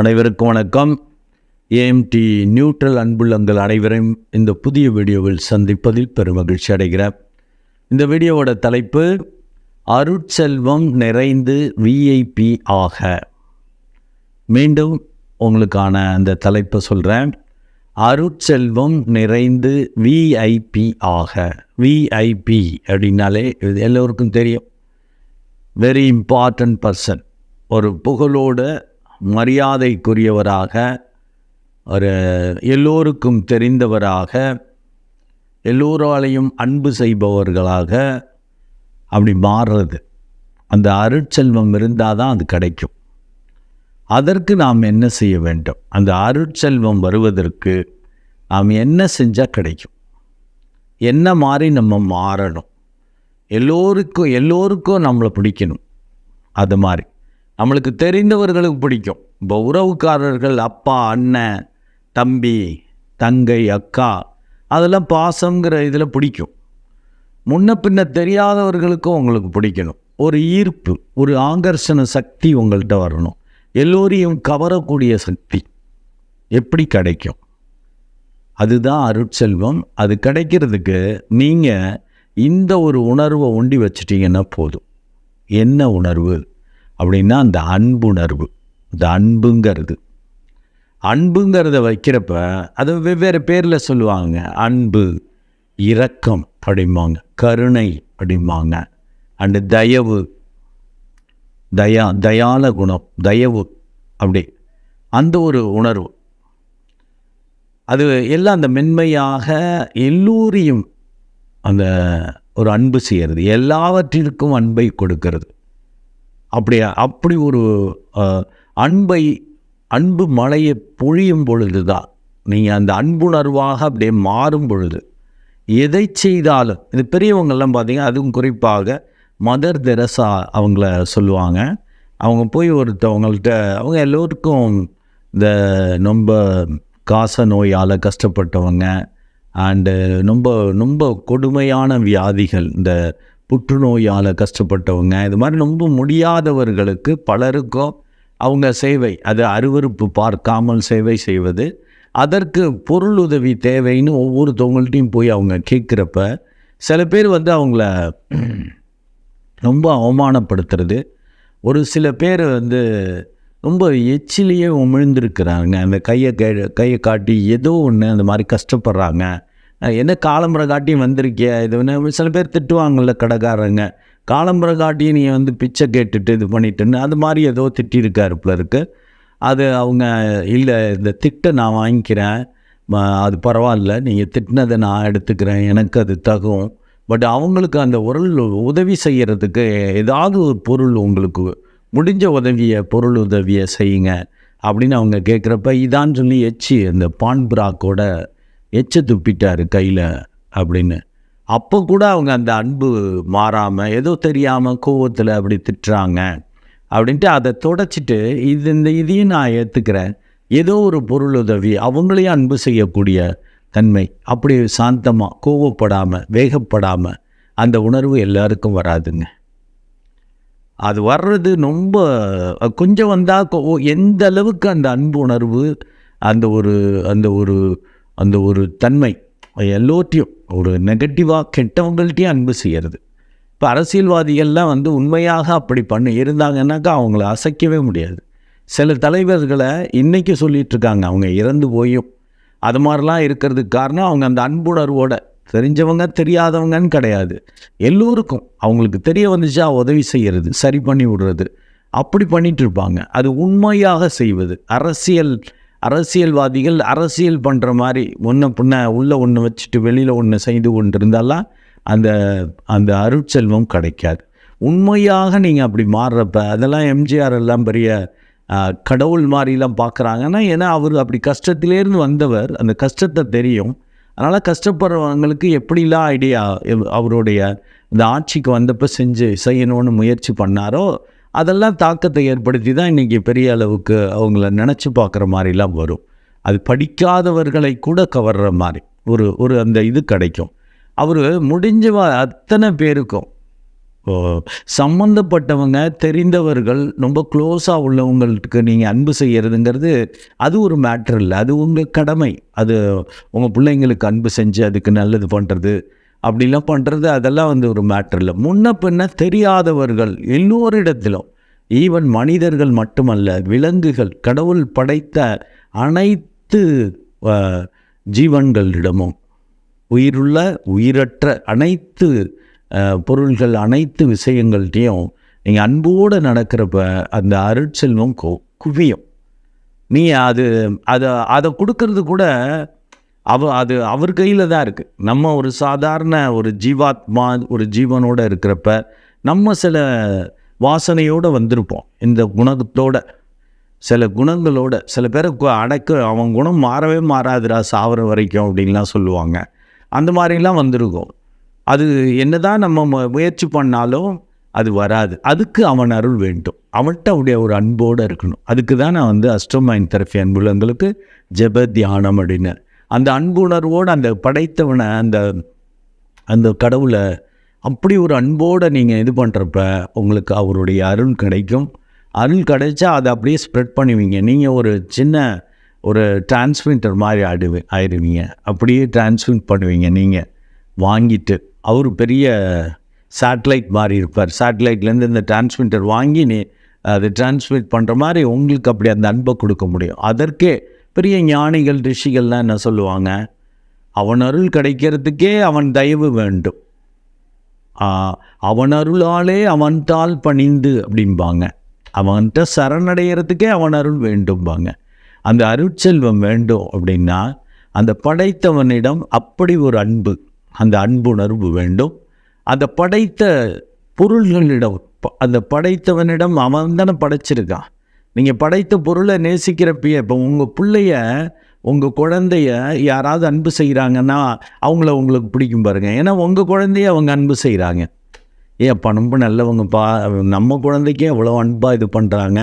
அனைவருக்கும் வணக்கம். AMD neutral அன்புள்ளங்கள் அனைவரையும் இந்த புதிய வீடியோவில் சந்திப்பதில் பெருமகிழ்ச்சி அடைகிறேன். இந்த வீடியோவோட தலைப்பு அருட்செல்வம் நிறைந்து விஐபி ஆக. மீண்டும் உங்களுக்கான அந்த தலைப்பை சொல்கிறேன் அருட்செல்வம் நிறைந்து விஐபி ஆக. விஐபி அப்படின்னாலே இது எல்லோருக்கும் தெரியும். வெரி இம்பார்ட்டன்ட் பர்சன் ஒரு புகழோட மரியாதைக்குரியவராக ஒரு எல்லோருக்கும் தெரிந்தவராக எல்லோராலையும் அன்பு செய்பவர்களாக அப்படி மாறுறது. அந்த அருட்செல்வம் இருந்தால் தான் அது கிடைக்கும். அதற்கு நாம் என்ன செய்ய வேண்டும்? அந்த அருட்செல்வம் வருவதற்கு நாம் என்ன செஞ்சால் கிடைக்கும்? என்ன மாதிரி நம்ம மாறணும்? எல்லோருக்கும் எல்லோருக்கும் நம்மளை பிடிக்கணும். அது மாதிரி. நம்மளுக்கு தெரிந்தவர்களுக்கு பிடிக்கும். இப்போ உறவுக்காரர்கள் அப்பா அண்ணன் தம்பி தங்கை அக்கா அதெல்லாம் பாசங்கிற இதில் பிடிக்கும். முன்ன பின்ன தெரியாதவர்களுக்கும் உங்களுக்கு பிடிக்கணும். ஒரு ஈர்ப்பு ஒரு ஆங்கர்ஷண சக்தி உங்கள்கிட்ட வரணும். எல்லோரையும் கவரக்கூடிய சக்தி எப்படி கிடைக்கும்? அதுதான் அருட்செல்வம். அது கிடைக்கிறதுக்கு நீங்கள் இந்த ஒரு உணர்வை உண்டி வச்சிட்டிங்கன்னா போதும். என்ன உணர்வு? அப்படின்னா அந்த அன்புணர்வு. இந்த அன்புங்கிறது. அன்புங்கிறத வைக்கிறப்ப அதை வெவ்வேறு பேரில் சொல்லுவாங்க. அன்பு இரக்கம் அப்படிம்பாங்க. கருணை அப்படிம்பாங்க. அண்டு தயவு தயா தயால குணம் தயவு அப்படி. அந்த ஒரு உணர்வு. அது எல்லாம் அந்த மென்மையாக எல்லோரையும் அந்த ஒரு அன்பு செய்கிறது. எல்லாவற்றிற்கும் அன்பை கொடுக்கிறது. அப்படி அப்படி ஒரு அன்பை அன்பு மழையை பொழியும் பொழுது தான் நீங்கள் அந்த அன்புணர்வாக அப்படியே மாறும் பொழுது எதை செய்தாலும் இது பெரியவங்கள்லாம் பார்த்தீங்கன்னா அதுவும் குறிப்பாக மதர் தெரசா அவங்கள சொல்லுவாங்க. அவங்க போய் ஒருத்தவங்கள்ட்ட அவங்க எல்லோருக்கும் இந்த ரொம்ப காச நோயால் கஷ்டப்பட்டவங்க அண்டு ரொம்ப ரொம்ப கொடுமையான வியாதிகள் இந்த புற்றுநோயால் கஷ்டப்பட்டவங்க. இது மாதிரி ரொம்ப முடியாதவர்களுக்கு பலருக்கும் அவங்க சேவை அது அருவருப்பு பார்க்காமல் சேவை செய்வது அதற்கு பொருள் உதவி தேவைன்னு ஒவ்வொருத்தவங்கள்ட்டையும் போய் அவங்க கேட்குறப்ப சில பேர் வந்து அவங்கள ரொம்ப அவமானப்படுத்துறது. ஒரு சில பேர் வந்து ரொம்ப எச்சிலேயே உமிழ்ந்திருக்கிறாங்க. அந்த கையை கையை காட்டி ஏதோ ஒன்று அந்த மாதிரி கஷ்டப்படுறாங்க. என்ன காலம்புற காட்டியும் வந்திருக்கிய? இது ஒன்று சில பேர் திட்டுவாங்கள்ல கடைக்காரங்க. காலம்புற காட்டியும் நீ வந்து பிச்சை கேட்டுட்டு இது பண்ணிட்டுன்னு அது மாதிரி ஏதோ திட்டிருக்காரு போல அது அவங்க இல்லை இந்த திட்டை நான் வாங்கிக்கிறேன். அது பரவாயில்ல. நீங்கள் திட்டினதை நான் எடுத்துக்கிறேன். எனக்கு அது தகும். பட் அவங்களுக்கு அந்த உரல் உதவி செய்கிறதுக்கு ஏதாவது ஒரு பொருள் உங்களுக்கு முடிஞ்ச உதவியை பொருள் உதவியை செய்யுங்க அப்படின்னு அவங்க கேட்குறப்ப இதான் சொல்லி எச்சி அந்த பான் பிராக்கோட எச்ச துப்பிட்டார் கையில் அப்படின்னு. அப்போ கூட அவங்க அந்த அன்பு மாறாமல் ஏதோ தெரியாமல் கோவத்தில் அப்படி திட்டுறாங்க அப்படின்ட்டு அதை தொடச்சிட்டு இது இந்த இதையும் நான் ஏற்றுக்கிறேன் ஏதோ ஒரு பொருள் உதவி அவங்களையும் அன்பு செய்யக்கூடிய தன்மை. அப்படி சாந்தமாக கோவப்படாமல் வேகப்படாமல் அந்த உணர்வு எல்லாருக்கும் வராதுங்க. அது வர்றது ரொம்ப கொஞ்சம் வந்தால் எந்த அளவுக்கு அந்த அன்பு உணர்வு அந்த ஒரு அந்த ஒரு அந்த ஒரு தன்மை எல்லோர்ட்டையும் ஒரு நெகட்டிவாக கெட்டவங்கள்ட்டையும் அன்பு செய்கிறது இப்போ அரசியல்வாதிகள்லாம் வந்து உண்மையாக அப்படி பண்ணி இருந்தாங்கன்னாக்கா அவங்கள அசைக்கவே முடியாது. சில தலைவர்களை இன்றைக்கி சொல்லிகிட்ருக்காங்க அவங்க இறந்து போயும். அது மாதிரிலாம் இருக்கிறதுக்கு காரணம் அவங்க அந்த அன்புணர்வோட தெரிஞ்சவங்க தெரியாதவங்கன்னு கிடையாது. எல்லோருக்கும் அவங்களுக்கு தெரிய வந்துச்சா உதவி செய்கிறது சரி பண்ணி விடுறது. அப்படி பண்ணிகிட்டு இருப்பாங்க அது உண்மையாக செய்வது. அரசியல் அரசியல்வாதிகள் அரசியல் பண்ணுற மாதிரி ஒன்று பின்ன உள்ளே ஒன்று வச்சுட்டு வெளியில் ஒன்று செய்து கொண்டு இருந்தாலாம் அந்த அந்த அருட்செல்வம் கிடைக்காது. உண்மையாக நீங்கள் அப்படி மாறுறப்ப அதெல்லாம் எம்ஜிஆர் எல்லாம் பெரிய கடவுள் மாதிரிலாம் பார்க்குறாங்கன்னா ஏன்னா அவர் அப்படி கஷ்டத்திலேருந்து வந்தவர். அந்த கஷ்டத்தை தெரியும். அதனால் கஷ்டப்படுறவங்களுக்கு எப்படிலாம் ஐடியா அவருடைய இந்த ஆட்சிக்கு வந்தப்போ செஞ்சு செய்யணும்னு முயற்சி பண்ணாரோ அதெல்லாம் தாக்கத்தை ஏற்படுத்தி தான் இன்றைக்கி பெரிய அளவுக்கு அவங்கள நினச்சி பார்க்குற மாதிரிலாம் வரும். அது படிக்காதவர்களை கூட கவர்ற மாதிரி ஒரு ஒரு அந்த இது கிடைக்கும். அவர் முடிஞ்ச அத்தனை பேருக்கும் ஓ, சம்பந்தப்பட்டவங்க தெரிந்தவர்கள் ரொம்ப க்ளோஸாக உள்ளவங்களுக்கு நீங்கள் அன்பு செய்கிறதுங்கிறது அது ஒரு மேட்ரு இல்லை. அது உங்கள் கடமை. அது உங்கள் பிள்ளைங்களுக்கு அன்பு செஞ்சு அதுக்கு நல்லது பண்ணுறது அப்படிலாம் பண்ணுறது அதெல்லாம் வந்து ஒரு மேட்ரு இல்லை. முன்ன பின்ன தெரியாதவர்கள் எல்லோரிடத்திலும் ஈவன் மனிதர்கள் மட்டுமல்ல விலங்குகள் கடவுள் படைத்த அனைத்து ஜீவன்களிடமும் உயிருள்ள உயிரற்ற அனைத்து பொருள்கள் அனைத்து விஷயங்கள்கிட்டையும் நீங்கள் அன்போடு நடக்கிறப்ப அந்த அருட்செல்வம் கு குவியும். நீ அது அதை அதை கொடுக்கறது கூட அவ அது அவர் கையில் தான் இருக்குது நம்ம ஒரு சாதாரண ஒரு ஜீவாத்மா ஒரு ஜீவனோடு இருக்கிறப்ப நம்ம சில வாசனையோடு வந்திருப்போம். இந்த குணத்தோட சில குணங்களோட சில பேரை அடக்க அவன் குணம் மாறவே மாறாதுடா சாவர வரைக்கும் அப்படின்லாம் சொல்லுவாங்க. அந்த மாதிரிலாம் வந்திருக்கும். அது என்னதான் நம்ம முயற்சி பண்ணாலும் அது வராது. அதுக்கு அவன் அருள் வேண்டும். அவன்கிட்ட அவருடைய ஒரு அன்போடு இருக்கணும். அதுக்கு தான் நான் வந்து அஸ்ட்ரோமைன் தெரப்பி அன்புலங்களுக்கு ஜெப தியானம் அப்படின்னு அந்த அன்புணர்வோடு அந்த படைத்தவனை அந்த அந்த கடவுளை அப்படி ஒரு அன்போடு நீங்கள் இது பண்ணுறப்ப உங்களுக்கு அவருடைய அருள் கிடைக்கும். அருள் கிடைச்சா அதை அப்படியே ஸ்ப்ரெட் பண்ணுவீங்க. நீங்கள் ஒரு சின்ன ஒரு டிரான்ஸ்மிட்டர் மாதிரி ஆடுவி ஆயிடுவீங்க. அப்படியே டிரான்ஸ்மிட் பண்ணுவீங்க நீங்கள் வாங்கிட்டு. அவர் பெரிய சேட்டலைட் மாதிரி இருப்பார். சேட்டலைட்லேருந்து இந்த டிரான்ஸ்மிட்டர் வாங்கி நீ அதை டிரான்ஸ்மிட் பண்ணுற மாதிரி உங்களுக்கு அப்படி அந்த அன்பை கொடுக்க முடியும். அதற்கே பெரிய ஞானிகள் ரிஷிகள்லாம் என்ன சொல்லுவாங்க? அவன் அருள் கிடைக்கிறதுக்கே அவன் தயவு வேண்டும். அவன் அருளாலே அவன்தால் பணிந்து அப்படிம்பாங்க. அவன்கிட்ட சரணடைகிறதுக்கே அவன் அருள் வேண்டும்பாங்க. அந்த அருட்செல்வம் வேண்டும் அப்படின்னா அந்த படைத்தவனிடம் அப்படி ஒரு அன்பு அந்த அன்புணர்வு வேண்டும். அந்த படைத்த பொருள்களிடம் ப- அந்த படைத்தவனிடம் அவன் தானே படைச்சிருக்கான். நீங்கள் படைத்த பொருளை நேசிக்கிறப்பயே இப்போ உங்கள் பிள்ளைய உங்கள் குழந்தைய யாராவது அன்பு செய்கிறாங்கன்னா அவங்கள உங்களுக்கு பிடிக்கும் பாருங்கள் ஏன்னா உங்கள் குழந்தைய அவங்க அன்பு செய்கிறாங்க ஏன் அப்பா ரொம்ப நல்லவங்கப்பா. நம்ம குழந்தைக்கே அவ்வளோ அன்பாக இது பண்ணுறாங்க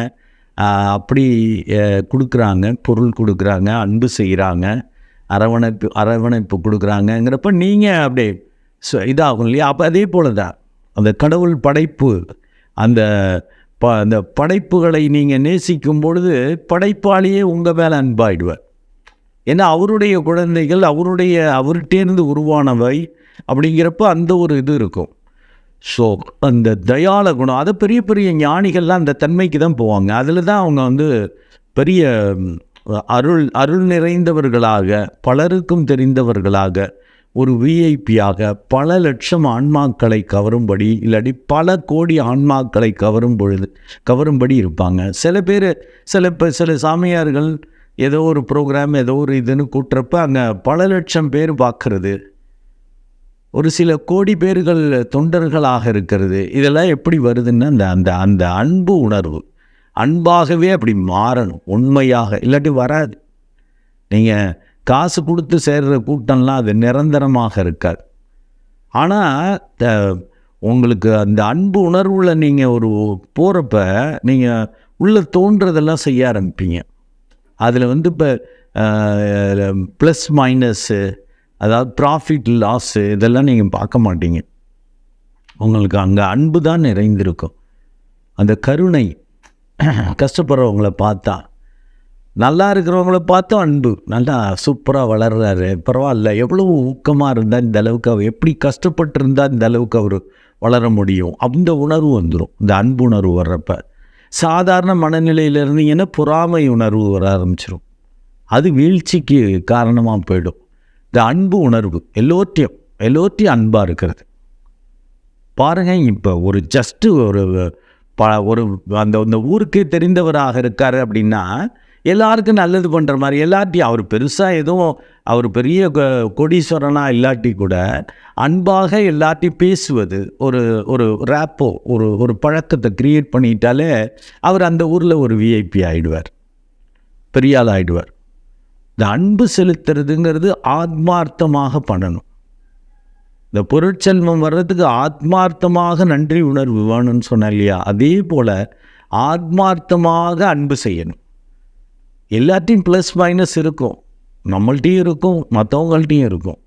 அப்படி கொடுக்குறாங்க. பொருள் கொடுக்குறாங்க. அன்பு செய்கிறாங்க அரவணைப்பு அரவணைப்பு கொடுக்குறாங்கங்கிறப்ப நீங்கள் அப்படியே ச- இதாகும் இல்லையா? அப்போ அதே போல் தான் அந்த கடவுள் படைப்பு அந்த ப அந்த படைப்புகளை நீங்கள் நேசிக்கும் பொழுது படைப்பாளியே உங்கள் மேலே அன்பாயிடுவார். ஏன்னா அவருடைய குழந்தைகள் அவருடைய அவர்கிட்டேருந்து உருவானவை அப்படிங்கிறப்ப அந்த ஒரு இது இருக்கும். ஸோ அந்த தயால குணம் அதை பெரிய பெரிய ஞானிகள்லாம் அந்த தன்மைக்கு தான் போவாங்க. அதில் தான் அவங்க வந்து பெரிய அருள் அருள் நிறைந்தவர்களாக பலருக்கும் தெரிந்தவர்களாக ஒரு விஐபியாக பல லட்சம் ஆன்மாக்களை கவரும்படி இல்லாட்டி பல கோடி ஆன்மாக்களை கவரும் பொழுது கவரும்படி இருப்பாங்க. சில பேர் சில இப்போ சில சாமியார்கள் ஏதோ ஒரு ப்ரோக்ராம் ஏதோ ஒரு இதுன்னு கூட்டுறப்ப அங்கே பல லட்சம் பேர் பார்க்கறது. ஒரு சில கோடி பேர்கள் தொண்டர்களாக இருக்கிறது. இதெல்லாம் எப்படி வருதுன்னா அந்த அந்த அந்த அன்பு உணர்வு. அன்பாகவே அப்படி மாறணும் உண்மையாக இல்லாட்டி வராது. நீங்கள் காசு கொடுத்து சேர்கிற கூட்டம்லாம் அது நிரந்தரமாக இருக்காது. ஆனால் உங்களுக்கு அந்த அன்பு உணர்வில் நீங்கள் ஒரு போகிறப்ப நீங்கள் உள்ளே தோன்றதெல்லாம் செய்ய ஆரம்பிப்பீங்க. அதில் வந்து இப்போ ப்ளஸ் மைனஸ்ஸு அதாவது ப்ராஃபிட் லாஸு இதெல்லாம் நீங்கள் பார்க்க மாட்டீங்க. உங்களுக்கு அங்கே அன்பு தான் நிறைந்திருக்கும். அந்த கருணை கஷ்டப்படுறவங்கள பார்த்தா நல்லா இருக்கிறவங்கள பார்த்தா அன்பு. நல்லா சூப்பராக வளர்றாரு. பரவாயில்ல. எவ்வளோ ஊக்கமாக இருந்தால் இந்த அளவுக்கு அவர் எப்படி கஷ்டப்பட்டு இருந்தால் இந்த அளவுக்கு அவர் வளர முடியும்? அந்த உணர்வு வந்துடும் இந்த அன்பு உணர்வு வர்றப்ப. சாதாரண மனநிலையில் இருந்தீங்கன்னா பொறாமை உணர்வு வர ஆரம்பிச்சிடும் அது வீழ்ச்சிக்கு காரணமாக போயிடும். இந்த அன்பு உணர்வு எல்லோர்ட்டையும் எல்லோர்ட்டையும் அன்பாக இருக்கிறது. பாருங்கள் இப்போ ஒரு ஜஸ்ட்டு ஒரு ப ஒரு அந்த அந்த ஊருக்கே தெரிந்தவராக இருக்கார் அப்படின்னா எல்லாருக்கும் நல்லது பண்ணுற மாதிரி எல்லார்ட்டையும் அவர் பெருசாக எதுவும் அவர் பெரிய கொ- இல்லாட்டி கூட அன்பாக எல்லார்ட்டையும் பேசுவது ஒரு ஒரு ரேப்போ ஒரு ஒரு பழக்கத்தை க்ரியேட் பண்ணிட்டாலே அவர் அந்த ஊரில் ஒரு விஐபி ஆகிடுவார் பெரிய ஆள் இந்த அன்பு செலுத்துறதுங்கிறது ஆத்மார்த்தமாக பண்ணணும். இந்த பொருட்செல்வம் வர்றதுக்கு ஆத்மார்த்தமாக நன்றி உணர்வு வேணும்னு சொன்னேன் இல்லையா? அதே போல் ஆத்மார்த்தமாக அன்பு செய்யணும். எல்லாத்தையும் ப்ளஸ் மைனஸ் இருக்கும். நம்மள்ட்டையும் இருக்கும் மற்றவங்கள்ட்டையும் இருக்கும்.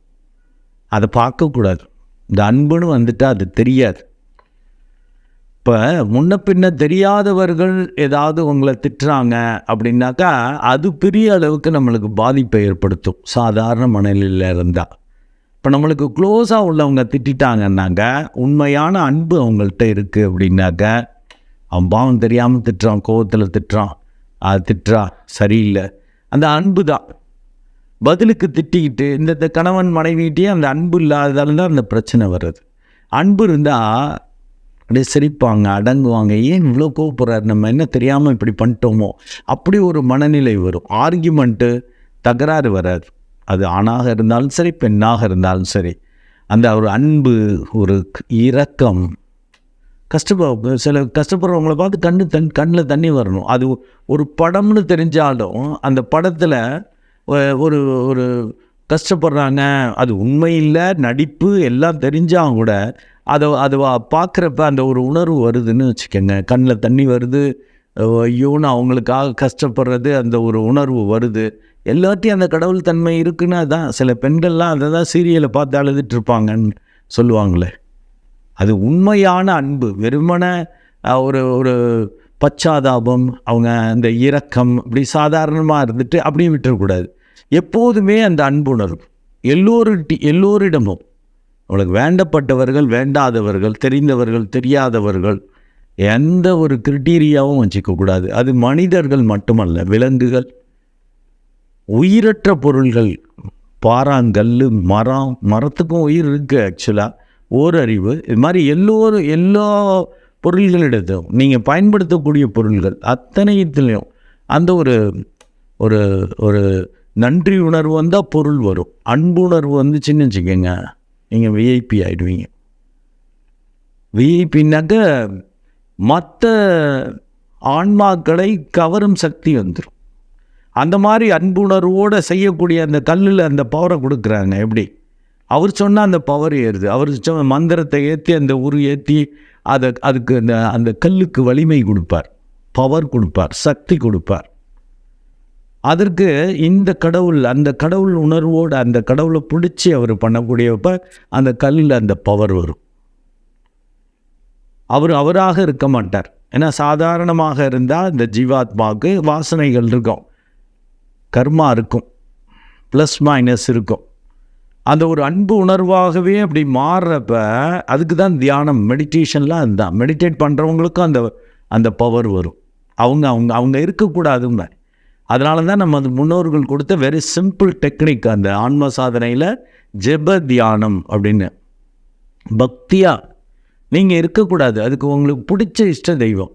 அதை பார்க்கக்கூடாது இந்த அன்புன்னு வந்துட்டால் அது தெரியாது. இப்போ முன்ன பின்ன தெரியாதவர்கள் ஏதாவது உங்களை திட்டுறாங்க அப்படின்னாக்கா அது பெரிய அளவுக்கு நம்மளுக்கு பாதிப்பை ஏற்படுத்தும். சாதாரண மனநிலையில் இருந்தால் இப்போ நம்மளுக்கு க்ளோஸாக உள்ளவங்க திட்டாங்கன்னாக்க உண்மையான அன்பு அவங்கள்ட்ட இருக்குது அப்படின்னாக்க அவன் பாவம் தெரியாமல் திட்டுறான் கோவத்தில் திட்டுறான். திட்டுறா சரியில்லை. அந்த அன்பு தான். பதிலுக்கு திட்டிக்கிட்டு இந்த இந்த கணவன் மனைவிகிட்டே அந்த அன்பு இல்லாததால தான் அந்த பிரச்சனை வருது அன்பு இருந்தால் அப்படியே சிரிப்பாங்க அடங்குவாங்க. ஏன் இவ்வளோ கோவப்படுறாரு? நம்ம என்ன தெரியாமல் இப்படி பண்ணிட்டோமோ? அப்படி ஒரு மனநிலை வரும். ஆர்கியூமெண்ட்டு தகராறு வராது. அது ஆணாக இருந்தாலும் சரி பெண்ணாக இருந்தாலும் சரி. அந்த ஒரு அன்பு ஒரு இரக்கம் கஷ்டப்ப சில கஷ்டப்படுறவங்கள பார்த்து கண்ணு தன் கண்ணில் தண்ணி வரணும். அது ஒரு படம்னு தெரிஞ்சாலும் அந்த படத்தில் ஒரு ஒரு கஷ்டப்படுறாங்க அது உண்மையில் நடிப்பு எல்லாம் தெரிஞ்சால் கூட அதை அதை பார்க்குறப்ப அந்த ஒரு உணர்வு வருதுன்னு வச்சுக்கோங்க. கண்ணில் தண்ணி வருது ஐயோன்னு அவங்களுக்காக கஷ்டப்படுறது அந்த ஒரு உணர்வு வருது. எல்லாத்தையும் அந்த கடவுள் தன்மை இருக்குன்னா தான் சில பெண்கள்லாம் அதை தான் சீரியலை பார்த்து அழுதுட்டு இருப்பாங்கன்னு சொல்லுவாங்களே. அது உண்மையான அன்பு வெறுமன ஒரு ஒரு பச்சாதாபம் அவங்க அந்த இரக்கம் இப்படி சாதாரணமாக இருந்துட்டு அப்படியே விட்டுறக்கூடாது. எப்போதுமே அந்த அன்புணர்வு எல்லோருட்டி எல்லோரிடமும். அவளுக்கு வேண்டப்பட்டவர்கள் வேண்டாதவர்கள் தெரிந்தவர்கள் தெரியாதவர்கள் எந்த ஒரு கிரிட்டீரியாவும் வச்சுக்கக்கூடாது அது மனிதர்கள் மட்டுமல்ல விலங்குகள். உயிரற்ற பொருள்கள் பாறாங்கல் மரம் மரத்துக்கும் உயிர் இருக்குது ஆக்சுவலாக ஓரறிவு இது மாதிரி எல்லோரும் எல்லா பொருள்களிடத்தும் நீங்கள் பயன்படுத்தக்கூடிய பொருள்கள் அத்தனையத்துலேயும் அந்த ஒரு ஒரு ஒரு நன்றி உணர்வு வந்தால் பொருள் வரும். அன்பு உணர்வு வந்துச்சுன்னு வச்சுக்கோங்க நீங்கள் விஐபி ஆகிடுவீங்க விஐபின்னாக்க மற்ற ஆன்மாக்களை கவரும் சக்தி வந்துடும் அந்த மாதிரி அன்புணர்வோடு செய்யக்கூடிய அந்த கல்லில் அந்த பவரை கொடுக்குறாங்க. எப்படி? அவர் சொன்னால் அந்த பவர் ஏறுது. அவர் சொன்ன மந்திரத்தை ஏற்றி அந்த உரு ஏற்றி அதை அதுக்கு அந்த அந்த கல்லுக்கு வலிமை கொடுப்பார். பவர் கொடுப்பார். சக்தி கொடுப்பார். அதற்கு இந்த கடவுள் அந்த கடவுள் உணர்வோடு அந்த கடவுளை பிடிச்சி அவர் பண்ணக்கூடியப்ப அந்த கல்லில் அந்த பவர் வரும். அவர் அவராக இருக்க மாட்டார். ஏன்னா சாதாரணமாக இருந்தால் இந்த ஜீவாத்மாவுக்கு வாசனைகள் இருக்கும். கர்மா இருக்கும். ப்ளஸ் மைனஸ் இருக்கும். அந்த ஒரு அன்பு உணர்வாகவே அப்படி மாறுறப்ப அதுக்கு தான் தியானம் மெடிடேஷன்லாம் அதுதான் மெடிடேட் பண்ணுறவங்களுக்கும் அந்த அந்த பவர் வரும். அவங்க அவங்க அவங்க இருக்கக்கூடாதுங்க அதனால தான் நம்ம அந்த முன்னோர்கள் கொடுத்த வெரி சிம்பிள் டெக்னிக் அந்த ஆன்ம சாதனையில் ஜெப தியானம் அப்படின்னு. பக்தியாக நீங்கள் இருக்கக்கூடாது. அதுக்கு உங்களுக்கு பிடிச்ச இஷ்ட தெய்வம்.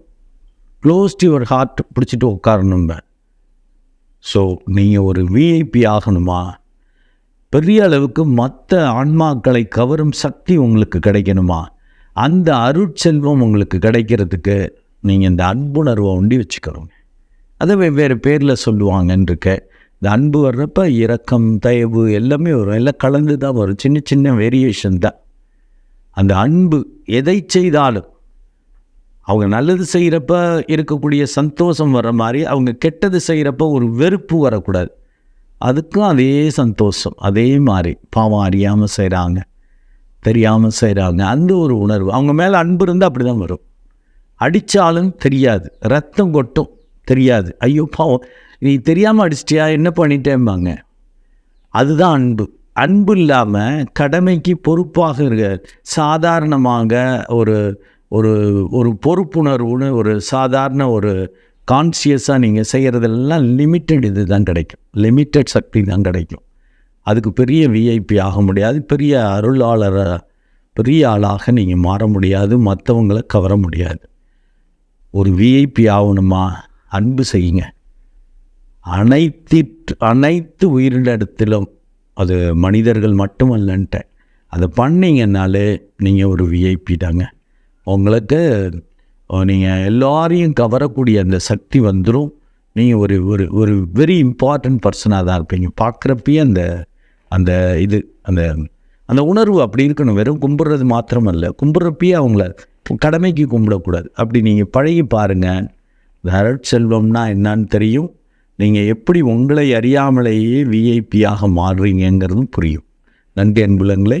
க்ளோஸ் டு யுவர் ஹார்ட் பிடிச்சிட்டு உட்காரணும்ப ஸோ நீங்கள் ஒரு விஐபி ஆகணுமா? பெரிய அளவுக்கு மற்ற ஆன்மாக்களை கவரும் சக்தி உங்களுக்கு கிடைக்கணுமா? அந்த அருட்செல்வம் உங்களுக்கு கிடைக்கிறதுக்கு நீங்கள் இந்த அன்புணர்வை ஒண்டி வச்சுக்கிறோங்க அதை வெவ்வேறு பேரில் சொல்லுவாங்கன்றிருக்க இந்த அன்பு வர்றப்ப இரக்கம் தயவு எல்லாமே வரும். எல்லாம் கலந்து தான் வரும். சின்ன சின்ன வேரியேஷன் தான். அந்த அன்பு எதை செய்தாலும் அவங்க நல்லது செய்கிறப்ப இருக்கக்கூடிய சந்தோஷம் வர மாதிரி அவங்க கெட்டது செய்கிறப்ப ஒரு வெறுப்பு வரக்கூடாது. அதுக்கும் அதே சந்தோஷம் அதே மாதிரி. பாவம் அறியாமல் செய்கிறாங்க தெரியாமல் செய்கிறாங்க அந்த ஒரு உணர்வு. அவங்க மேலே அன்பு இருந்தால் அப்படி தான் வரும். அடித்தாலும் தெரியாது. ரத்தம் கொட்டும் தெரியாது. ஐயோ பாவம். நீ தெரியாமல் அடிச்சிட்டியா? என்ன பண்ணிட்டேம்பாங்க? அதுதான் அன்பு. அன்பு இல்லாமல் கடமைக்கு பொறுப்பாக இருக்க சாதாரணமாக ஒரு ஒரு ஒரு பொறுப்புணர்வுன்னு ஒரு சாதாரண ஒரு கான்சியஸாக நீங்கள் செய்கிறதெல்லாம் லிமிட்டட் இது தான் கிடைக்கும். லிமிட்டட் சக்தி தான் கிடைக்கும். அதுக்கு பெரிய விஐபி ஆக முடியாது. பெரிய அருளாளர் பெரிய ஆளாக நீங்கள் மாற முடியாது. மற்றவங்களை கவர முடியாது. ஒரு விஐபி ஆகணுமா? அன்பு செய்யுங்க. அனைத்து அனைத்து உயிரிடத்திலும் அது மனிதர்கள் மட்டுமல்லன்ட்டு அதை பண்ணிங்கன்னாலே நீங்கள் ஒரு விஐபி தாங்க. உங்களுக்கு நீங்கள் எல்லாரையும் கவரக்கூடிய அந்த சக்தி வந்துடும் நீங்கள் ஒரு ஒரு ஒரு வெரி இம்பார்ட்டண்ட் பர்சனாக தான் இருப்பீங்க. பார்க்குறப்பயே அந்த அந்த இது அந்த அந்த உணர்வு அப்படி இருக்கணும். வெறும் கும்பிட்றது மாத்திரமல்ல. கும்பிட்றப்பயே அவங்கள கடமைக்கு கும்பிடக்கூடாது. அப்படி நீங்கள் பழகி பாருங்கள் இந்த அருட்செல்வம்னா என்னன்னு தெரியும். நீங்கள் எப்படி உங்களை அறியாமலேயே விஐபியாக மாறுறீங்கிறதும் புரியும். நன்றி அன்புலங்களை.